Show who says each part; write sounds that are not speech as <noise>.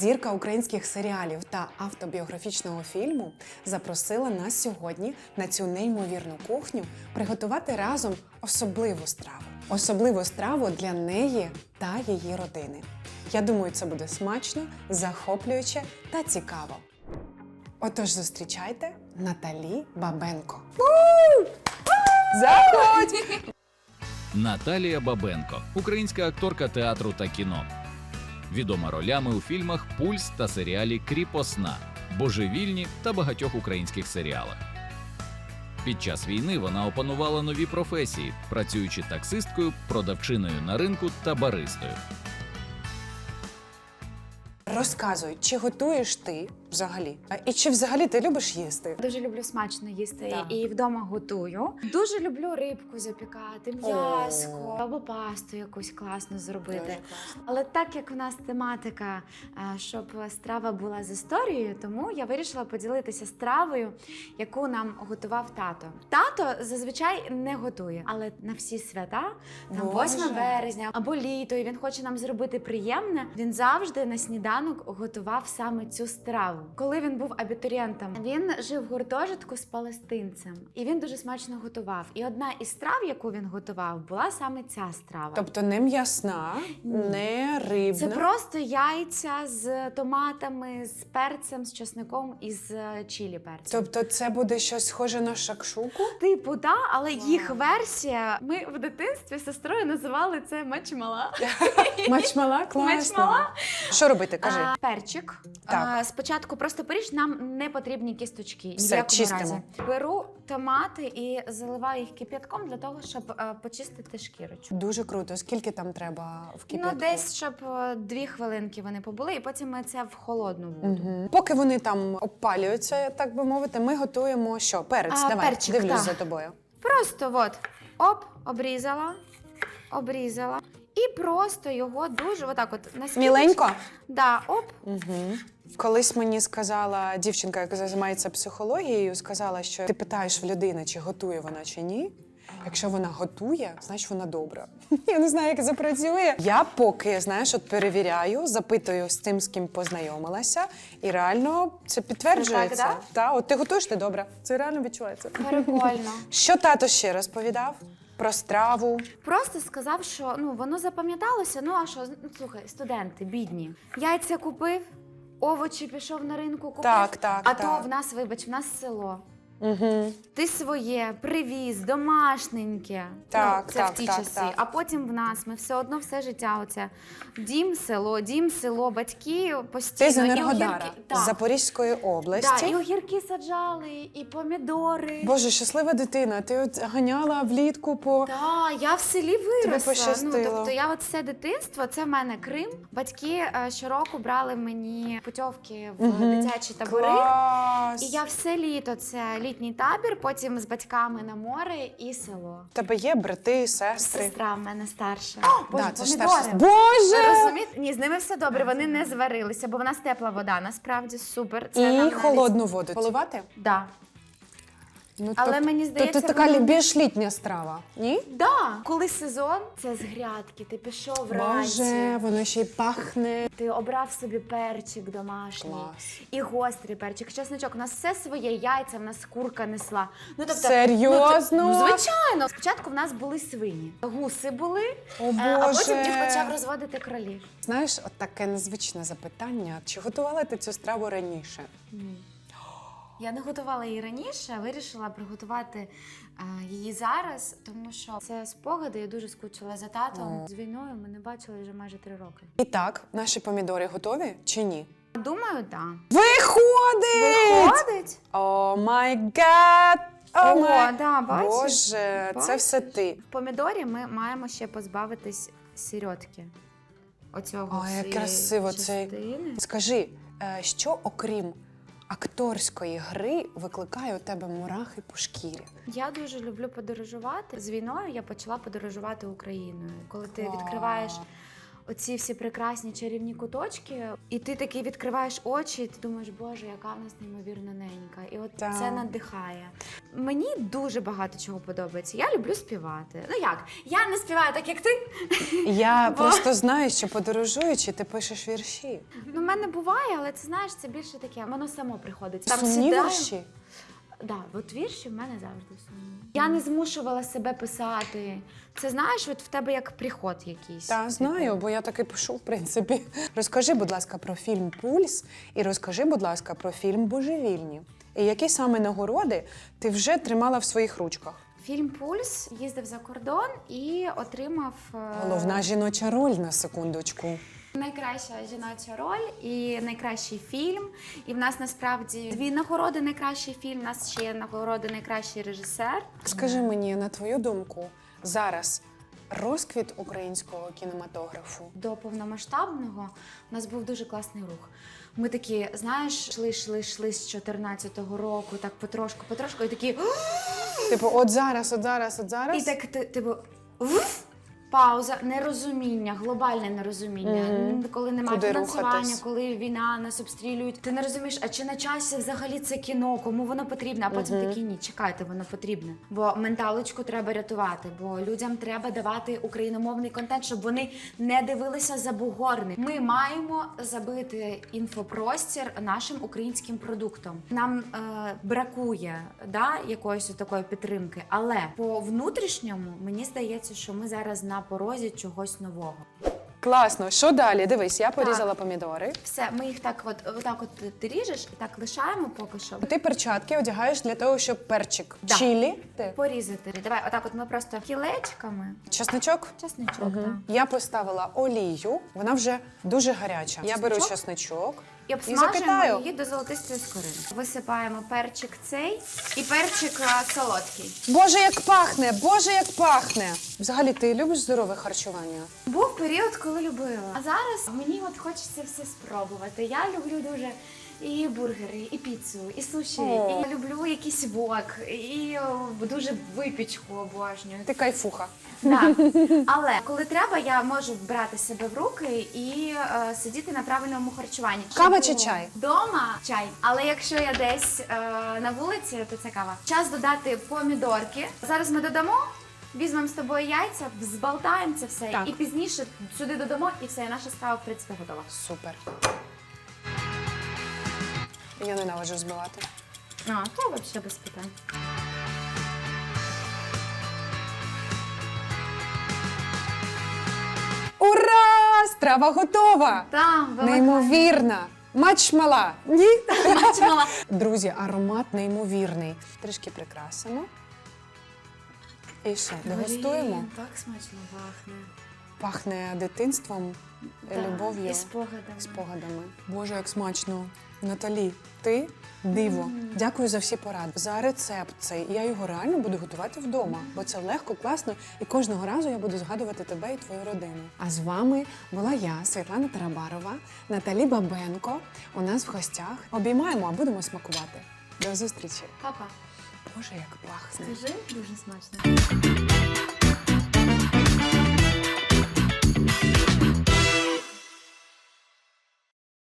Speaker 1: Зірка українських серіалів та автобіографічного фільму запросила нас сьогодні на цю неймовірну кухню приготувати разом особливу страву. Особливу страву для неї та її родини. Я думаю, це буде смачно, захоплююче та цікаво. Отож, зустрічайте Наталі Бабенко. Заходь!
Speaker 2: Наталія Бабенко, українська акторка театру та кіно. Відома ролями у фільмах Пульс та серіалі Кріпосна, Божевільні та багатьох українських серіалах. Під час війни вона опанувала нові професії, працюючи таксисткою, продавчиною на ринку та баристою.
Speaker 1: Розказуй, чи готуєш ти взагалі? А І чи взагалі ти любиш їсти?
Speaker 3: Дуже люблю смачно їсти
Speaker 1: Так.
Speaker 3: і вдома готую. Дуже люблю рибку запікати, м'яско
Speaker 1: О.
Speaker 3: або пасту якусь класно зробити. Але так як в нас тематика, е, щоб страва була з історією, тому я вирішила поділитися стравою, яку нам готував тато. Тато зазвичай не готує, але на всі свята, там
Speaker 1: Боже.
Speaker 3: 8 березня або літо, і він хоче нам зробити приємне. Він завжди на сніданок готував саме цю страву. Коли він був абітурієнтом, він жив в гуртожитку з палестинцем, і він дуже смачно готував. І одна із страв, яку він готував, була саме ця страва.
Speaker 1: Тобто не м'ясна, не рибна.
Speaker 3: Це просто яйця з томатами, з перцем, з чесником і з е, чилі перцем.
Speaker 1: Тобто це буде щось схоже на шакшуку?
Speaker 3: Типу, та, але їх версія. Ми в дитинстві з сестрою називали це мечмала. <laughs>
Speaker 1: Мачмала? Класно.
Speaker 3: Мачмала?
Speaker 1: Що робити? Кажи.
Speaker 3: А, перчик.
Speaker 1: Так.
Speaker 3: А, спочатку просто поріж, нам не потрібні кісточки. ні в
Speaker 1: Все,
Speaker 3: якому
Speaker 1: чистимо.
Speaker 3: разі. Беру томати і заливаю їх кип'ятком для того, щоб е, почистити шкірочку.
Speaker 1: Дуже круто. Скільки там треба в
Speaker 3: Ну, десь щоб е, дві хвилинки вони побули, і потім ми це в холодну воду.
Speaker 1: Мгм. Поки вони там обпалюються, так би мовити, ми готуємо що? Перець.
Speaker 3: А,
Speaker 1: Давай,
Speaker 3: перчик,
Speaker 1: дивлюсь
Speaker 3: так.
Speaker 1: за тобою.
Speaker 3: Просто от, оп, обрізала, обрізала. Просто його дуже отак от наскільки...
Speaker 1: Міленько?
Speaker 3: Да, оп.
Speaker 1: Угу. Колись мені сказала дівчинка, яка займається психологією, сказала, що ти питаєш в людини, чи готує вона чи ні. Якщо вона готує, значить вона добра. <laughs> Я не знаю, як це працює. Я поки знаєш, от перевіряю, запитую з тим, з ким познайомилася, і реально це підтверджується.
Speaker 3: Це так,
Speaker 1: Та, от ти готуєш, ти добра. Це реально відчувається.
Speaker 3: Прикольно.
Speaker 1: Що тато ще розповідав про страву?
Speaker 3: Просто сказав, що ну воно запам'яталося. Ну а що, ну слухай, студенти, бідні. Яйця купив, овочі пішов на ринку, купив.
Speaker 1: Так, так,
Speaker 3: А
Speaker 1: так.
Speaker 3: то в нас, вибач, в нас село.
Speaker 1: Угу.
Speaker 3: Ти своє привіз, домашненьке.
Speaker 1: Так,
Speaker 3: ну, це
Speaker 1: так,
Speaker 3: в ті
Speaker 1: так,
Speaker 3: часи.
Speaker 1: так.
Speaker 3: А потім в нас ми все одно все життя. Оце дім, село, дім, село, батьки постійно.
Speaker 1: Ти з Енергодара, з. Запорізької області.
Speaker 3: Так, і огірки саджали, і помідори.
Speaker 1: Боже, щаслива дитина. Ти от ганяла влітку по
Speaker 3: Так, я в селі виросла. Ну, тобто я от все дитинство, це в мене Крим. Батьки е, щороку брали мені путьовки в
Speaker 1: Мгм.
Speaker 3: дитячі табори.
Speaker 1: клас.
Speaker 3: І я все літо це літній табір, потім з батьками на море і село.
Speaker 1: Тебе є брати, сестри.
Speaker 3: Сестра в мене старша.
Speaker 1: Да, це ж
Speaker 3: помідори.
Speaker 1: старша. Боже!
Speaker 3: Розумієте? Ні, з ними все добре. Вони не зварилися, бо в нас тепла вода. Насправді супер. Це нам
Speaker 1: І
Speaker 3: навіть-
Speaker 1: холодну воду поливати?
Speaker 3: Да.
Speaker 1: Ну,
Speaker 3: Але
Speaker 1: то-
Speaker 3: мені
Speaker 1: то
Speaker 3: здається,
Speaker 1: це така
Speaker 3: воно-
Speaker 1: більш літня страва. Ні?
Speaker 3: Да. Коли сезон, це з грядки. Ти пішов вранці.
Speaker 1: Боже, воно ще й пахне.
Speaker 3: Ти обрав собі перчик домашній
Speaker 1: Клас.
Speaker 3: і гострий перчик. Чесночок, у нас все своє яйця, в нас курка несла. Ну тобто,
Speaker 1: Серйозно?
Speaker 3: Ну, це- ну, звичайно. Спочатку в нас були свині, гуси були,
Speaker 1: О,
Speaker 3: е, а потім
Speaker 1: Боже.
Speaker 3: почав розводити кролів.
Speaker 1: Знаєш, от таке незвичне запитання. Чи готувала ти цю страву раніше?
Speaker 3: Я не готувала її раніше, вирішила приготувати е, її зараз, тому що це спогади. Я дуже скучила за татом. З війною ми не бачили вже майже три роки.
Speaker 1: І так, наші помідори готові чи ні?
Speaker 3: Думаю, так.
Speaker 1: Виходить!
Speaker 3: Виходить?
Speaker 1: О май гад! О,
Speaker 3: О,
Speaker 1: май...
Speaker 3: да, бачиш?
Speaker 1: Боже, це все ти.
Speaker 3: В помідорі ми маємо ще позбавитись сірьотки. Оцього
Speaker 1: Ой, як красиво цей.
Speaker 3: частини.
Speaker 1: Скажи, е, що окрім акторської гри викликає у тебе мурахи по шкірі?
Speaker 3: Я дуже люблю подорожувати. З війною я почала подорожувати Україною. Коли ти
Speaker 1: Вау.
Speaker 3: відкриваєш оці всі прекрасні чарівні куточки, і ти такий відкриваєш очі, і ти думаєш, боже, яка в нас неймовірно ненька. І от
Speaker 1: Так.
Speaker 3: це надихає. Мені дуже багато чого подобається. Я люблю співати. Ну як? Я не співаю так, як ти.
Speaker 1: Я <laughs>
Speaker 3: Бо-
Speaker 1: просто знаю, що подорожуючи, ти пишеш вірші.
Speaker 3: Ну, в мене буває, але це знаєш, це більше таке, воно само приходить.
Speaker 1: Сумні
Speaker 3: сідаю-
Speaker 1: вірші.
Speaker 3: Да, от вірші в мене завжди сумні. Я не змушувала себе писати. Це знаєш, от в тебе як приход якийсь.
Speaker 1: Та
Speaker 3: Типу,
Speaker 1: знаю, бо я таки пишу, в принципі. <laughs> Розкажи, будь ласка, про фільм Пульс і розкажи, будь ласка, про фільм Божевільні. І які саме нагороди ти вже тримала в своїх ручках?
Speaker 3: Фільм Пульс їздив за кордон і отримав е,
Speaker 1: Головна жіноча роль на секундочку.
Speaker 3: Найкраща жіноча роль і найкращий фільм. І в нас насправді дві нагороди найкращий фільм. У нас ще є нагороди найкращий режисер.
Speaker 1: Скажи мені, на твою думку, зараз розквіт українського кінематографу.
Speaker 3: До повномасштабного у нас був дуже класний рух. Ми такі, знаєш, йшли, йшли, йшли з 14-го року, так потрошку, потрошку, і такі.
Speaker 1: Типу, от зараз, от зараз, от зараз.
Speaker 3: І так ти, типу. вф, Пауза, нерозуміння, глобальне нерозуміння.
Speaker 1: Мгм.
Speaker 3: Коли немає
Speaker 1: Куди
Speaker 3: фінансування,
Speaker 1: рухатись?
Speaker 3: коли війна нас обстрілюють. Ти не розумієш, а чи на часі взагалі це кіно, кому воно потрібно? А потім
Speaker 1: Мгм.
Speaker 3: такі ні, чекайте, воно потрібне. Бо менталочку треба рятувати, бо людям треба давати україномовний контент, щоб вони не дивилися за бугорник. Ми маємо забити інфопростір нашим українським продуктом. Нам е, бракує да, якоїсь такої підтримки, але по внутрішньому мені здається, що ми зараз на порозі чогось нового.
Speaker 1: Класно. Що далі? Дивись, я порізала помідори.
Speaker 3: Все, ми їх так, от отак, от ти ріжеш і так лишаємо поки що.
Speaker 1: Ти перчатки одягаєш для того, щоб перчик
Speaker 3: Да.
Speaker 1: чилі. Ти.
Speaker 3: Порізати. Давай, отак, от ми просто кілечками.
Speaker 1: Чесничок.
Speaker 3: Чесничок, так.
Speaker 1: Я поставила олію, вона вже дуже гаряча. Я беру
Speaker 3: Чесничок?
Speaker 1: чесничок
Speaker 3: І обсмажуємо
Speaker 1: і
Speaker 3: її до золотистої скоринки. Висипаємо перчик цей і перчик а, солодкий.
Speaker 1: Боже, як пахне! Боже, як пахне! Взагалі, ти любиш здорове харчування?
Speaker 3: Був період, коли любила. А зараз мені от хочеться все спробувати. Я люблю дуже і бургери, і піцу, і суші,
Speaker 1: О.
Speaker 3: і люблю якийсь вок, і о, дуже випічку обожнюю.
Speaker 1: Ти кайфуха.
Speaker 3: Да. <laughs> Але коли треба, я можу брати себе в руки і е, сидіти на правильному харчуванні.
Speaker 1: Кава чи чай?
Speaker 3: Вдома чай. Але якщо я десь е, на вулиці, то це кава. Час додати помідорки. Зараз ми додамо. Візьмемо з тобою яйця, взбалтаємо це все
Speaker 1: Так.
Speaker 3: і пізніше сюди додамо, і все, і наша страва в принципі готова.
Speaker 1: Супер. Я ненавиджу збивати.
Speaker 3: А, то взагалі без питань.
Speaker 1: Ура! Страва готова!
Speaker 3: Там
Speaker 1: Неймовірна! Мачмала! Ні?
Speaker 3: Бачила. <laughs>
Speaker 1: Друзі, аромат неймовірний. Трішки прикрасимо. І що, дегустуємо?
Speaker 3: Блін, Так смачно пахне.
Speaker 1: Пахне дитинством,
Speaker 3: Да,
Speaker 1: любов'ю,
Speaker 3: І спогадами.
Speaker 1: спогадами. Боже, як смачно. Наталі, ти диво. Дякую за всі поради. За рецепт цей. Я його реально буду готувати вдома, бо це легко, класно, і кожного разу я буду згадувати тебе і твою родину. А з вами була я, Світлана Тарабарова, Наталі Бабенко. У нас в гостях. Обіймаємо, а будемо смакувати. До зустрічі.
Speaker 3: Папа,
Speaker 1: Боже, як пахне.
Speaker 3: скажи дуже смачно.